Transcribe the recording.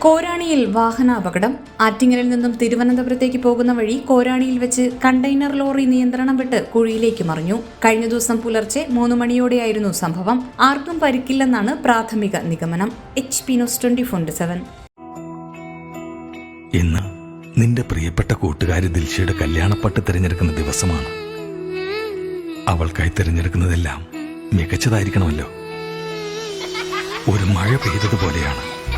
കോരാണിയിൽ വാഹന അപകടം ആറ്റിങ്ങലിൽ നിന്നും തിരുവനന്തപുരത്തേക്ക് പോകുന്ന വഴി കോരാണിയിൽ വെച്ച് കണ്ടെയ്നർ ലോറി നിയന്ത്രണം വിട്ട് കുഴിയിലേക്ക് മറിഞ്ഞു. കഴിഞ്ഞ ദിവസം പുലർച്ചെ മൂന്ന് മണിയോടെയായിരുന്നു സംഭവം. ആർക്കും പരിക്കില്ലെന്നാണ് പ്രാഥമിക നിഗമനം. H P news twenty four seven ഇന്ന് നിന്റെ പ്രിയപ്പെട്ട കൂട്ടുകാരി ദിൽഷയുടെ കല്യാണപ്പട്ട് തിരഞ്ഞെടുക്കുന്ന ദിവസമാണ്. അവൾക്കായി തിരഞ്ഞെടുക്കുന്നതെല്ലാം മികച്ചതായിരിക്കണമല്ലോ. ഒരു മഴ പെയ്തതുപോലെയാണ്.